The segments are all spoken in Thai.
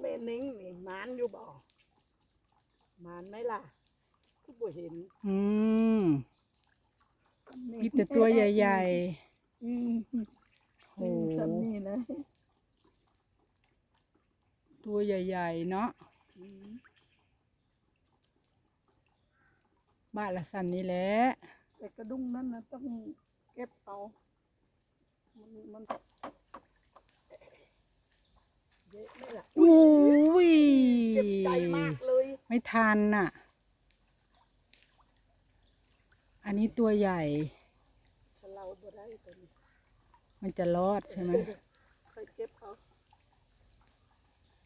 แม่นิ้งนี่หมานอยู่บ่หมานไหมล่ะกูบ่เห็นอืมมีแต่ตัวใหญ่อืมๆโอ้นี่สันนี่นะตัวใหญ่ ๆ เนาะอืมบ้านละสันนี่แหละแต่กระดุงนั้นนะต้องเก็บเอามันมันเย อะไหมล่ะอุ้ยเจ็บใจมากเลย ไม่ทันน่ะ อันนี้ตัวใหญ่สลาบ่ได้ตัวนี้มันจะรอดใช่ไหมเคยเก็บเอา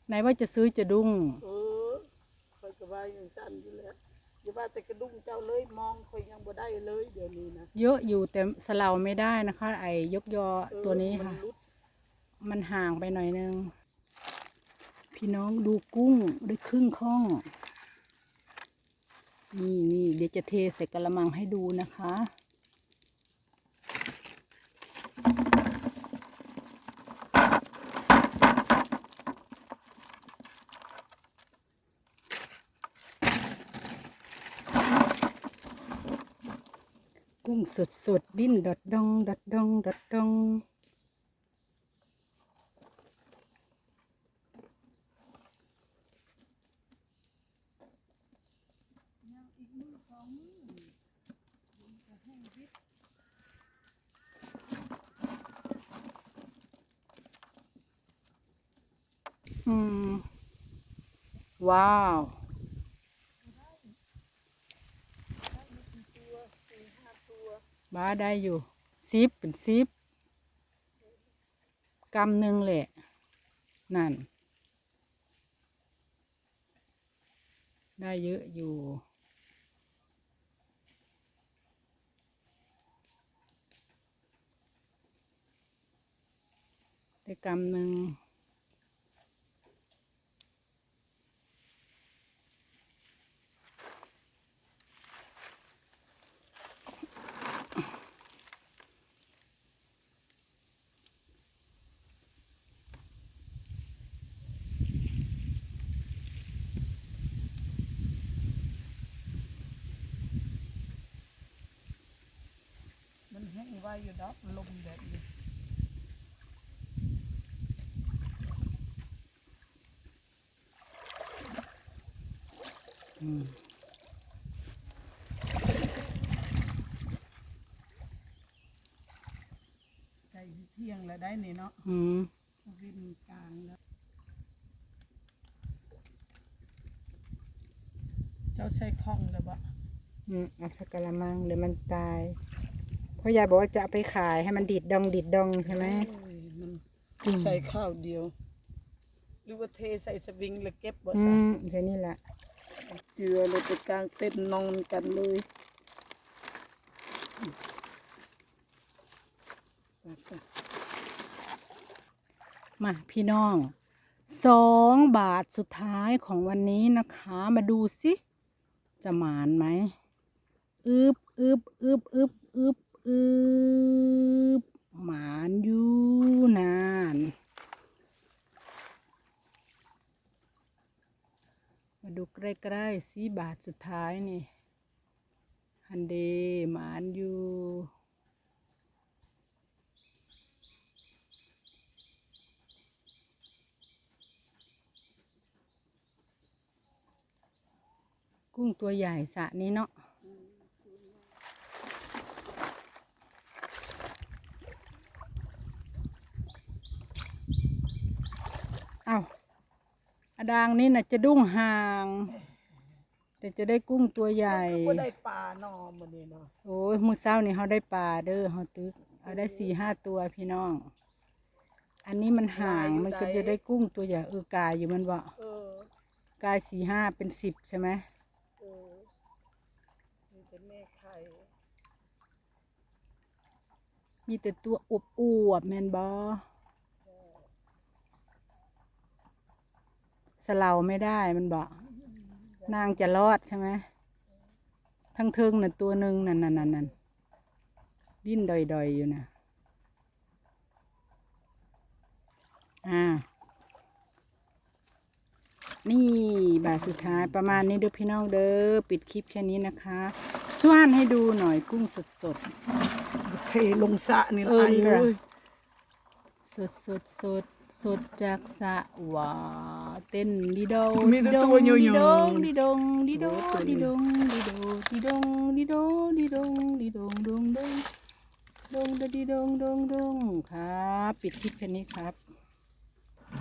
ไหนว่าจะซื้อจะดุ้งเออคอยก็ว่าอย่างสั้นอยู่แล้วอย่าว่าแต่กระดุมเจ้าเลยมองคอยยังบ่ได้เลยเดี๋ยวนี้นะเยอะอยู่แต่สลาไม่ได้นะคะ ไอ้ยกยอเออตัวนี้มัค่ะรุดมันห่างไปหน่อยนึง พี่น้องดูกุ้งได้ครึ่งข้องนี่นี่เดี๋ยวจะเทใส่กระมังให้ดูนะคะ กุ้งสดสดดิ้นดดดองดดดองดดดอง ว้าว บ้าได้อยู่ซิปเป็นซิปกำหนึ่งแหละ นั่น ได้เยอะอยู่ได้กำหนึ่ง ว้อยู่ดอกลมแบบนี้อืมใจเที่ยงแล้วได้นี่เนาะอืมวินกลางแล้ว เจ้าใส่ข้องแล้วบ่อืมเอาสักกะละมังเดี๋ยวมันตายเพราะยายบอกว่าจะเอาไปขายให้มันดีดดองดีดดองใช่ไหมโอ้ยมันอืมใส่ข้าวเดียว หรือว่าเทใส่สวิงแล้วเก็บบ่อืซะมเดี๋ยวนี้แหละเจือเลยไปกลางเต้นท์นอนกันเลยไปจ้ะมาพี่น้องสองบาทสุดท้ายของวันนี้นะคะ มาดูสิ จะหมานไหมอึบอึบอึบอึบอึบ อึบหมานอยู่นานมาดูใกล้ๆสิบาทสุดท้ายนี่ฮันเดหมานอยู่กุ้งตัวใหญ่สะนี้เนาะ เอาอะ ดางนี่น่ะจะดุ้งห่าง แต่จะได้กุ้งตัวใหญ่ ก็ได้ปลาหนอมื้อนี้เนาะโอ้ยมื้อเช้านี่เขาได้ปลาเด้อเขาตึกเอาได้สี่ห้าตัวพี่น้อง อันนี้มันห่างมันก็จะได้กุ้งตัวใหญ่เออกายอยู่มันบ่เออกายสี่ห้าเป็นสิบใช่ไหมเออมีแต่แม่ไข่มีแต่ตัวอวบอวบๆแมนบ สะเลาไม่ได้มันบอก นางจะรอดใช่ไหมทั้งเทิงน่ะตัวหนึ่งนั่นนั่นนั่นนั่นดิ้นดอยๆอยู่นะอ่า นี่บาทสุดท้ายประมาณนี้เด้อพี่น้องเด้อปิดคลิปแค่นี้นะคะสว่านให้ดูหน่อยกุ้งสดสดเทลงสระนี่เออไอ้นี่เลล่ะยสดสดสด สดจากสระว้าเต้นดีโดมีแต่ตัวโยดีโย่ดงดีดงดีโดดีดงดีโดดีดงดีโดดีดงดีดงดงดงดงดงดีดงดงดงครับ ปิดคลิปแค่นี้ครับ